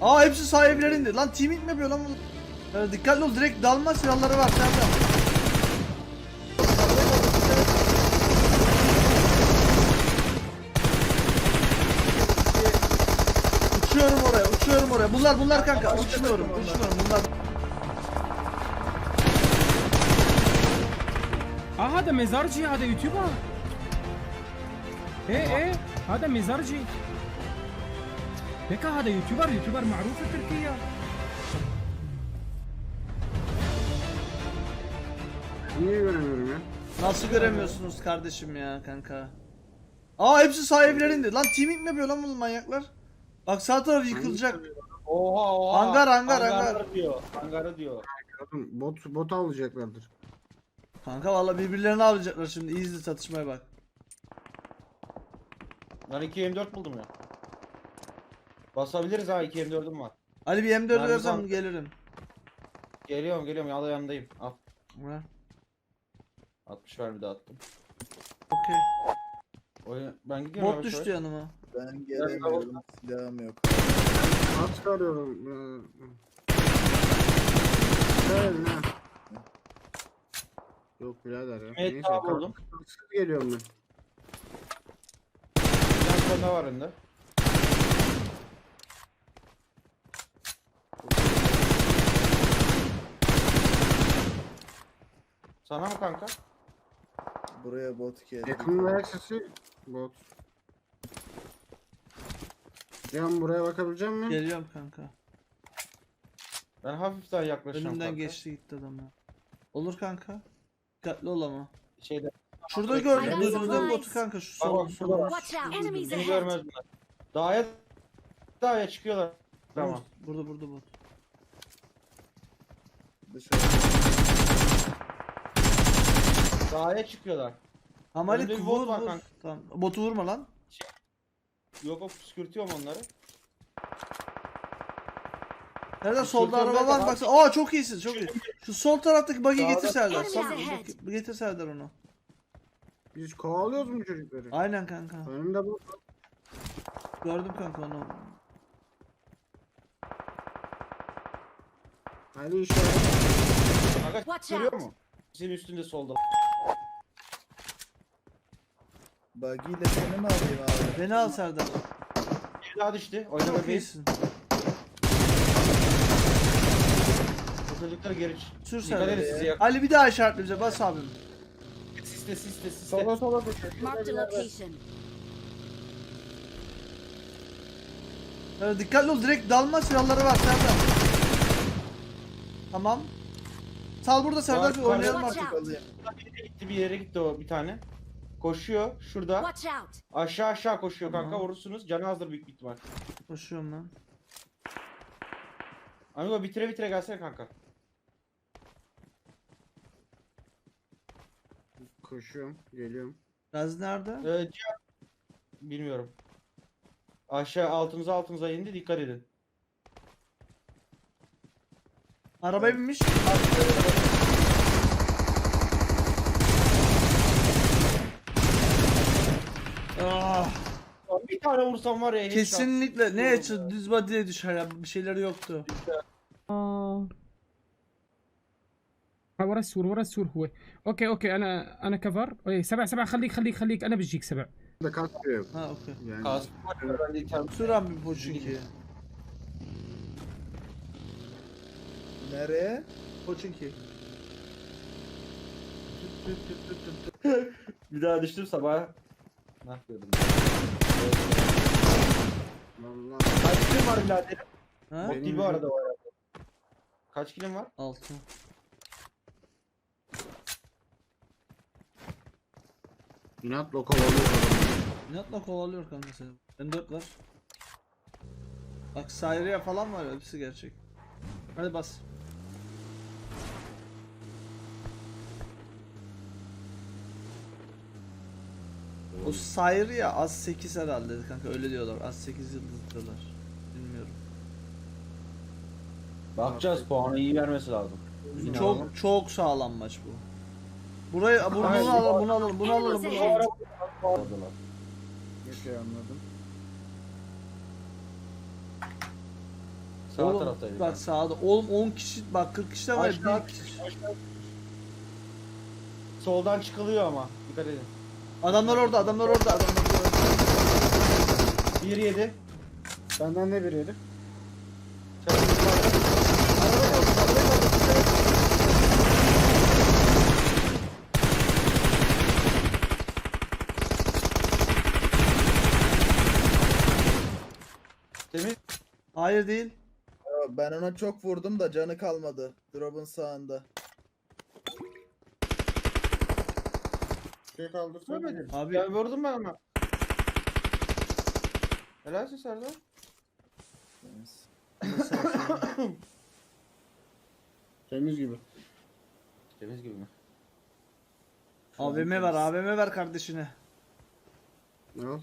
Aa hepsi sağ evlere indi. Lan teaming mi yapıyor lan bu? Ee, dikkatli ol direkt dalma silahları var sende. Uçuyorum oraya, uçuyorum oraya. Bunlar bunlar kanka. Uçmuyorum, uçmuyorum bunlar. اه هذا مزارجي هذا يوتيوبر ايه ايه هذا مزارجي بكا هذا يوتيوبر يوتيوبر معروف في تركيا Niye göremiyorum ya? Nasıl göremiyorsunuz kardeşim ya kanka? Aa hepsi sağ evlere indi. Lan teaming mi yapıyor lan bu manyaklar? Bak sağ taraf yıkılacak. Oha oha. Hangar, hangar, Hangarı hangar. diyor. Hangarı diyor. Oğlum bot bot alacaklardır. Kanka valla birbirlerini alacaklar şimdi. İyi izle çatışmaya bak. Ben 2 M4 buldum ya. Basabiliriz ha 2 M4'üm var. Ali bir M4 Mermi versem gelirim. Geliyorum geliyorum ya da yanındayım. Al. Ha, 60 ver bir de attım. Okey. Oyun, ben gidiyorum Bot yavaş düştü yavaş. yanıma. Ben gelemiyorum. Silahım yok. At çıkarıyorum. Ee, Gel ne? Yok birader ya. Evet, Neyse. buldum. Kaçsız geliyorum ben. Bir tane ne var önde? Sana mı kanka? Buraya bot geldi. Yakın ayak sesi bot. Can buraya bakabilecek misin? Geliyorum kanka. Ben hafiften yaklaşıyorum Önümden kanka. geçti gitti adam ya. Olur kanka. Dikkatli ol ama. Şeyde. Şurada gördüm. ay. botu kanka? Şu Bak, sol bak, sol. şurada. Enemies Beni görmez bunlar. Dağa dağa çıkıyorlar. Tamam. Burada burada bot. Dışarı. Dağa çıkıyorlar. Hamali Önümde bir vur bot var vur. kanka. Tamam. Botu vurma lan. Yok yok püskürtüyorum onları. Nerede Bir solda araba var var. baksana. Aa çok iyisin çok iyi. Şu sol taraftaki bug'i Sağda- getir Serdar. Enemies ahead. bak- getir Serdar onu. Biz kovalıyoruz mu çocukları? Aynen kanka. Önümde var. Gördüm kanka onu. Hadi işaret. Kanka Watch out. mu? Senin üstünde solda. Buggy ile seni mi alayım abi? Beni al Serdar. Bir daha düştü. Oyna Çok bebeği. iyisin. Bu çocukları geri Sür Dikkat Serdar. edin sizi yak. Ali bir daha işaretle bize bas abim. Siste siste siste. Sola sola koşuyor. Marked a location. Ee, dikkatli ol direkt dalma silahları var Serdar. Tamam. Sal burada Serdar bir Var, oynayalım artık. Alayım. Gitti bir yere gitti o bir tane. Koşuyor şurada. Watch out. Aşağı aşağı koşuyor kanka Tamam. vurursunuz. Canı azdır büyük bir ihtimal. Koşuyorum ben. Amigo bitire bitire gelsene kanka. Koşuyorum. Geliyorum. Gaz nerede? Ee, Cihan- Bilmiyorum. Aşağı altınıza altınıza indi dikkat edin. Arabaya binmiş. Bir tane vursam var ya. headshot. kesinlikle ne açı düz body'ye düşer ya bir şeyleri yoktu. آه، ورا السور ورا السور هو اوكي اوكي انا انا كفر اي سبع سبع خليك خليك خليك انا بجيك سبع Burada kaskıyor yok. Ha okey. Yani Kask var ya, ben de item- Süren bir Pochinki. Nereye? Pochinki. Bir daha düştüm sabah. Ne yapıyordum? vallahi Kaç kilim var biraderim? Ha? Bot gibi arada o arada. Kaç kilim var? Altı. inatla kovalıyor. İnatla kovalıyor kanka seni. Ben dört var. Bak Sayriye falan var ya hepsi gerçek. Hadi bas. O Sayri ya az 8 herhalde kanka öyle diyorlar. Az 8 yıldız diyorlar. Bilmiyorum. Bakacağız puanı iyi vermesi lazım. Çok çok sağlam maç bu. Burayı bunu, Aynen. bunu alalım, bunu alalım, bunu alalım, bunu alalım. Aldılar. Okey anladım. Sağ Oğlum, taraftaydı. Bak sağda. Oğlum 10 kişi bak 40 kişi de var. Aşağı- Bir kişi. Soldan çıkılıyor ama. Dikkat edin. Adamlar orada, adamlar orada, adamlar orada. 1 7. Benden de bir yedi. Temiz. Hayır değil. Ben ona çok vurdum da canı kalmadı. Drop'un sağında. Şey kaldırsana. Görmedin. Abi Ya vurdum ben ama. Helalsin Serdar. Temiz gibi. Temiz gibi mi? AVM ver, AVM ver kardeşine. Ne al?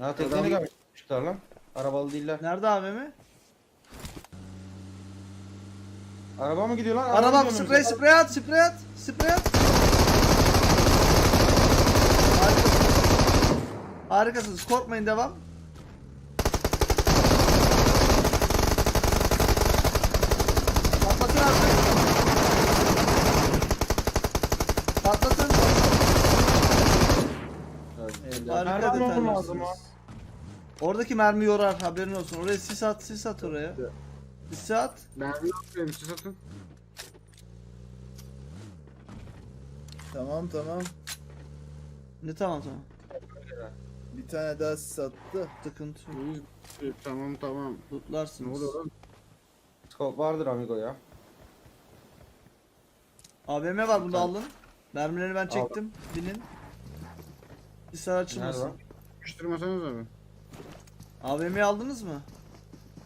Ha tekneyle gelmişler lan. Arabalı değiller. Nerede AVM? Araba mı gidiyor lan? Araba gidiyor sprey sprey at, sprey at, sprey at. Harikasınız. Korkmayın devam. Patlatın artık. Patlatın. Evet. Harika Nereden oldu detaylarsınız. lazım ha? Oradaki mermi yorar haberin olsun. Oraya sis at, sis at oraya. Sis at. Ben ne yapıyorum siz atın. Tamam tamam. Ne tamam tamam. Bir tane daha sis attı. Sıkıntı yok. İyi, Tamam tamam. Ne Lootlarsınız. oluyor lan? Scope vardır amigo ya. AVM var bunu alın. Mermileri ben çektim. Binin. Hisar Nerede açılmasın. lan? Yapıştırmasanız abi. AVM'yi aldınız mı?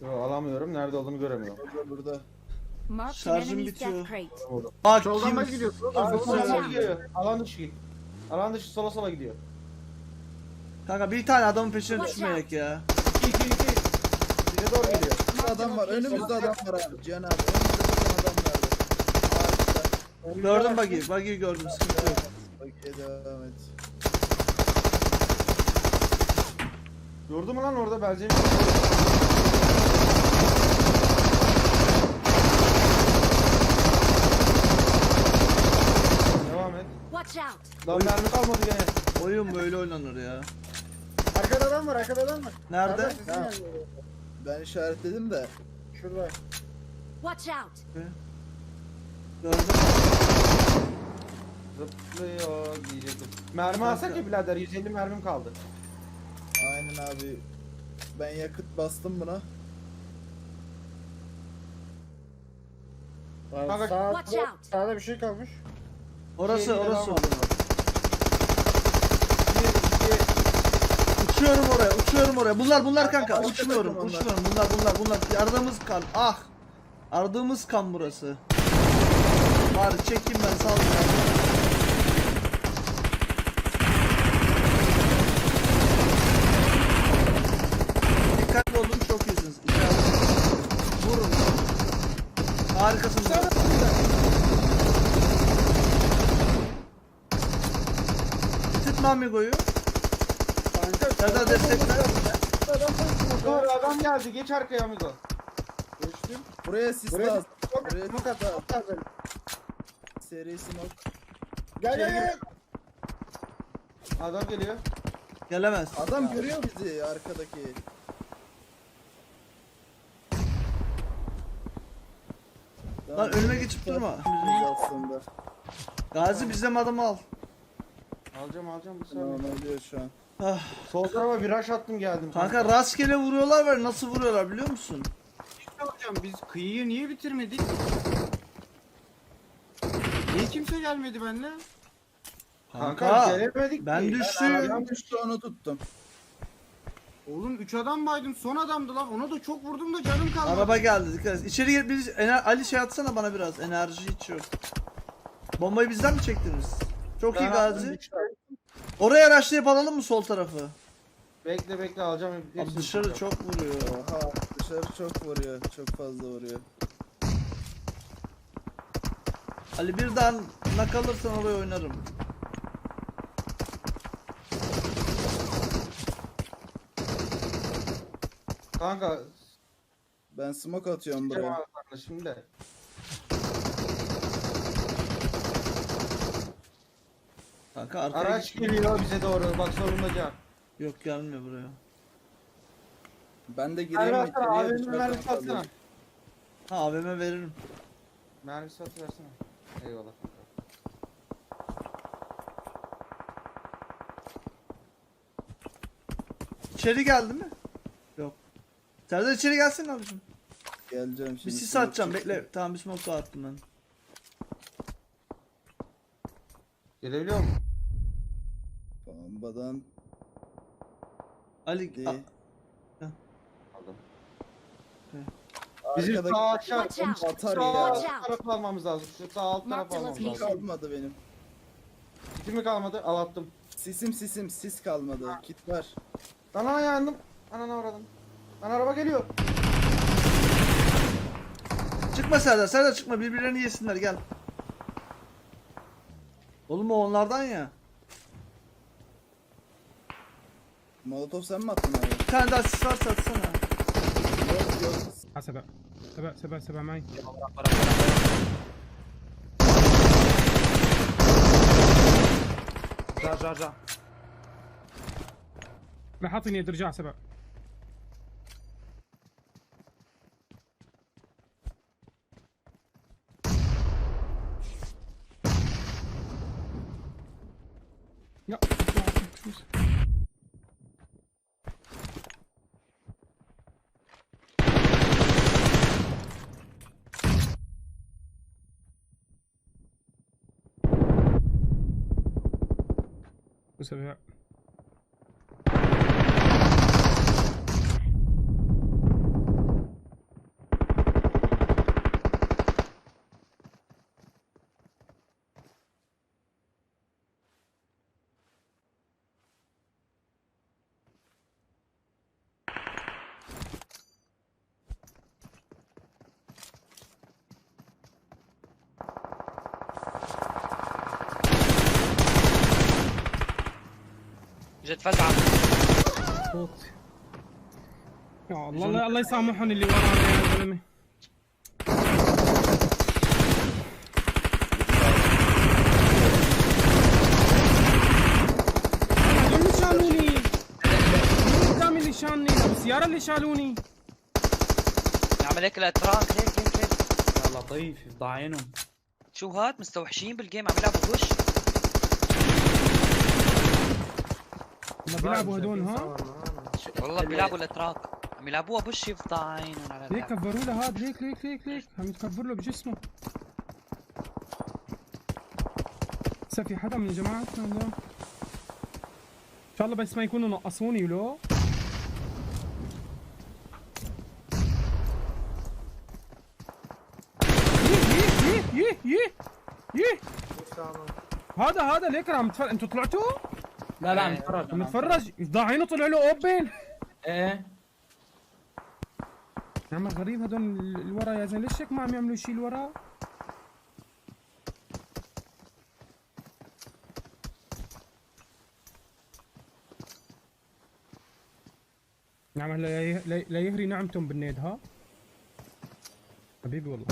Yo, alamıyorum. Nerede olduğunu göremiyorum. Burada burada. Marked an Şarjım enemy's bitiyor. death crate. Bak Soldan kim... bak gidiyor. Abi Sola sola gidiyor. Alan dışı git. Alan dışı sola sola gidiyor. Kanka bir tane adamın peşine düşmeyek ya. 2 2 2. Bize doğru geliyor. Bir adam var. Önümüzde adam var abi. Cihan abi. Önümüzde bir adam vardı. Ağaçta. Gördüm buggy. Buggy'yi gördüm. Sıkıntı yok. Bak devam et. Gördün mü lan orada benzin? Devam et. Watch out! Lan mermi kalmadı gene. Oyun böyle oynanır ya. Arkada adam var arkada adam var. Nerede? Ha. Ben işaretledim de. Şurada. Watch out! Gördüm. Zıplıyor diyecektim. Mermi alsak ya birader 150 mermim kaldı. Aynen abi. Ben yakıt bastım buna. Kanka- Sağ, Watch out! sağda bir şey kalmış. Orası Diğerine orası. devam edelim. Bir, iki, Uçuyorum oraya. Uçuyorum oraya. Bunlar bunlar kanka. Uçmuyorum. Uçmuyorum. Bunlar bunlar bunlar. Aradığımız kan. Ah. Aradığımız kan burası. Bari çekeyim ben sal. Dikkatli olun çok iyisiniz. İçeride. Vurun. Harikasınız. Tutma amigoyu. Serdar destekle. Dur adam geldi geç arkaya amigo. Geçtim. Buraya sis Buraya- lazım. Buraya Smoke at, at, at. seri smoke. Gel gel gel. Adam geliyor. Gelemez. Adam görüyor bizi arkadaki. Lan önüme geçip durma. Biz aslında. Gazi bizden adamı al. Alacağım alacağım bir saniye. Tamam ölüyor şu an. Ah, Sol tarafa viraj attım geldim. kanka rastgele vuruyorlar var nasıl vuruyorlar biliyor musun? Hocam biz kıyıyı niye bitirmedik? Niye kimse gelmedi benimle? Kanka, Kanka, gelemedik ben ki. düştüm. Adam düştü onu tuttum. Oğlum 3 adam baydım son adamdı lan ona da çok vurdum da canım kalmadı. Araba geldi dikkat et. İçeri gir biz ener- Ali şey atsana bana biraz enerji hiç yok. Bombayı bizden mi çektiniz? Çok iyi Ben Gazi. attım, Oraya araçlayıp alalım mı sol tarafı? Bekle bekle alacağım. Abi dışarı çok vuruyor. Oha dışarı çok vuruyor. Çok fazla vuruyor. Ali birden nak alırsan oraya oynarım. Kanka Ben smoke atıyorum buraya. Şimdi Kanka arkaya Araç git. geliyor bize doğru. Bak solundaca. Yok gelmiyor buraya. Ben de Mermi gireyim mi? atsana. İçeriye Abinin dışarıdan mermisi atsana. alayım. Ha AVM veririm. Mermisi atıversene. Eyvallah. İçeri geldi mi? Yok. Serdar içeri gelsin abicim. Geleceğim Bir şimdi. sis smoke atacağım çıktı. bekle. Tamam bir smoke attım ben. Gelebiliyor mu? Bombadan Ali a- Aldım. Arkadaki Bizim sağ aşağı. Watch out. atar Sağ ya. alt tarafı almamız lazım. Şu sağ alt Mark tarafı the almamız Kim location. lazım. kalmadı benim. Kitim mi kalmadı? Al attım. Sisim sisim sis kalmadı. Kit var. Lan ana yandım. Anana uğradım. Lan araba geliyor. çıkma Serdar. Serdar çıkma birbirlerini yesinler gel. Oğlum o onlardan ya. Molotov sen mi attın abi? Bir tane daha sis varsa atsana. Yok yok. ها سبع سبع سبع سبع معي Ca ca ca. راح اعطيني يد رجع سبع vous savez, جت فزعة. صوت يا الله الله, الله يسامحهم اللي ورانا يا زلمة. اللي شالوني مو قدامي اللي شالني بالسيارة اللي شالوني. نعمل هيك الاتراك هيك هيك هيك. Ya لطيف يفضح عينهم شو هاد؟ مستوحشين بالجيم عم يلعبوا بوش. هم بيلعبوا هدول ها؟ والله بيلعبوا الاتراك. عم يلعبوها بوش يفضح عينهم على ليك كفروا له هاد ليك ليك ليك ليك. عم يتكبر له بجسمه. هسه في حدا من جماعتنا لا إن شاء الله بس ما يكونوا نقصوني ولو يه يه يه يه يه هذا هذا ليك عم تفرج أنتوا طلعتوا؟ لا لا عم نتفرج عم يتفرج يفضح عينه طلع له اوبن إيه؟ يا عم غريب هدول اللي ورا يا زلمة. ليش هيك ما عم يعملوا شيء اللي ورا؟ نعم لا يهري نعمتهم بالنيد ها؟ حبيبي والله.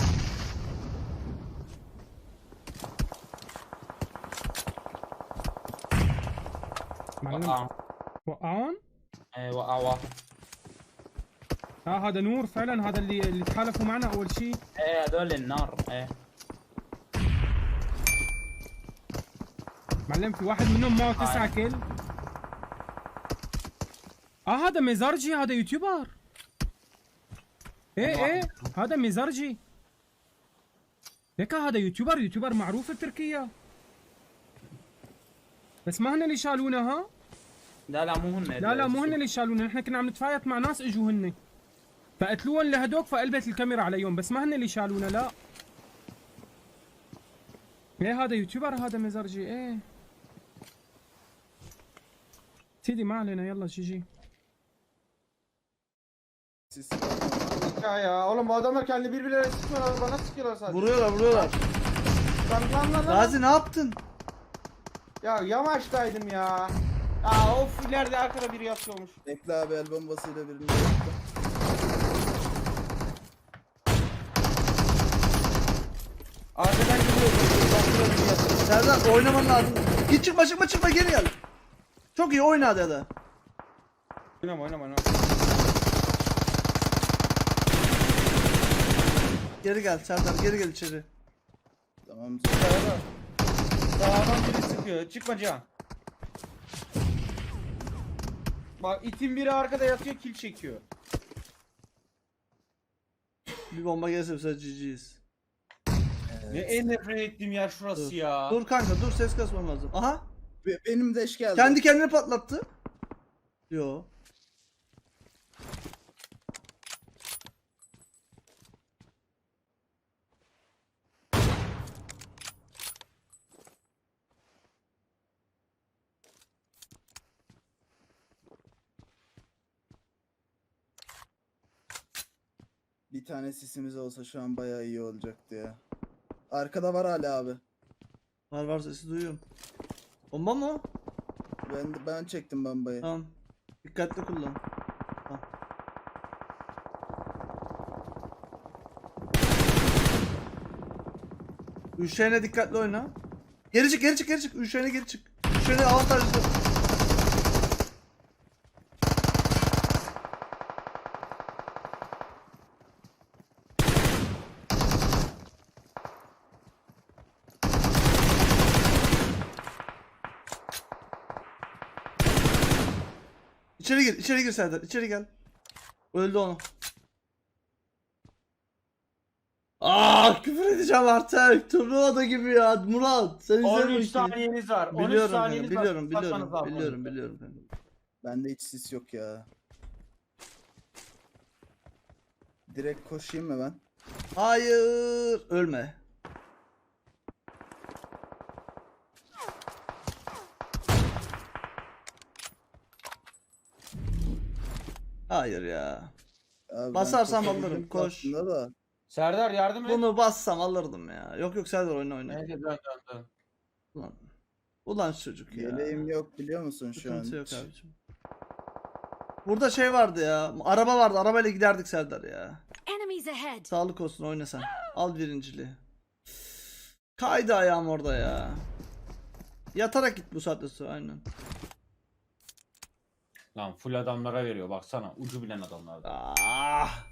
وقعون؟ إيه وقع واحد آه هذا نور فعلا هذا اللي اللي تحالفوا معنا أول شيء. إيه هدول النار. إيه. معلم في واحد منهم معه تسعة كيل. آه هذا ميزارجي هذا يوتيوبر. إيه إيه هذا ميزارجي. ليك هذا يوتيوبر يوتيوبر معروف بتركيا بس ما هن اللي شالونا ها؟ لا لا مو هن لا لا مو هن اللي شالونا نحن كنا عم نتفايت مع ناس إجوا هن فقتلوهم لهدوك فقلبت الكاميرا عليهم بس ما هن اللي شالونا لا إيه هذا يوتيوبر هذا مزرجي إيه سيدي ما علينا يلا جي جي. Ya ya oğlum bu adamlar kendi birbirlerine sıkmıyorlar. Bana sıkıyorlar sadece. Vuruyorlar vuruyorlar. Lan lan lan lan. Gazi ne yaptın? Ya yamaçtaydım ya. Aa of ileride arkada biri yatıyormuş. Bekle abi el bombasıyla birini yaptım. Arkadan geliyor. Serdar oynaman lazım. Git çıkma çıkma çıkma geri gel. Çok iyi oyna hadi hadi. Oynama oynama oynama. Geri gel Serdar geri gel içeri. Tamam. Serdar Sağdan biri sıkıyor. Çıkma Cihan. Bak itin biri arkada yatıyor kill çekiyor. Bir bomba gelirse biz GG'yiz. Ne en nefret ettiğim yer şurası Dur. ya. Dur kanka dur ses kasmam lazım. Aha Be- benim de eş geldi. kendi kendine patlattı. Yo. Bir tane sisimiz olsa şu an bayağı iyi olacaktı ya. Arkada var hala abi. Var var sesi duyuyorum. Bomba mı? o? Ben ben çektim bombayı. Tamam. Dikkatli kullan. Tamam. Üşeğine dikkatli oyna. Geri çık geri çık geri çık. Üşeğine geri çık. Üşeğine avantajlı. İçeri gir, içeri gir Serdar, içeri gel. Öldü onu. Aa küfür edeceğim artık. Turnuvada gibi ya Murat. Sen 13 izlemiyorsun ki. saniyeniz var. 13 Biliyorum saniyeniz var. biliyorum, Tutmasanız biliyorum, biliyorum, onu. biliyorum kanka. Bende hiç sis yok ya. Direkt koşayım mı ben? Hayır, ölme. Hayır ya. Abi ben Basarsam alırım, koş. aslında Da. Serdar yardım et. Bunu bassam alırdım ya. Yok yok Serdar oyna oyna. Neyse dön dön dön. Ulan. Ulan çocuk ya. Yeleğim yok biliyor musun şu an? Sıkıntı yok abicim. Burada şey vardı ya. Araba vardı. Arabayla giderdik Serdar ya. Enemies ahead. Sağlık olsun oyna sen. Al birinciliği. Kaydı ayağım orada ya. Yatarak git bu saatte sonra aynen. Lan full adamlara veriyor baksana. Ucu bilen adamlarda. Ah.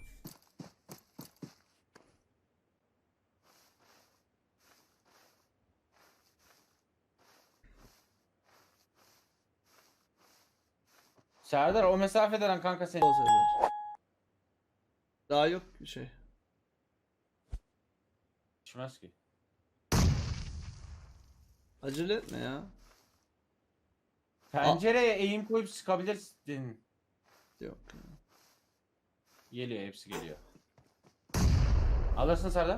Serdar o mesafeden kanka seni. Daha yok bir şey. Geçmez ki. Acele etme ya. Pencereye eğim koyup sıkabilirsin. Yok. Geliyor hepsi geliyor. Alırsın Serdar.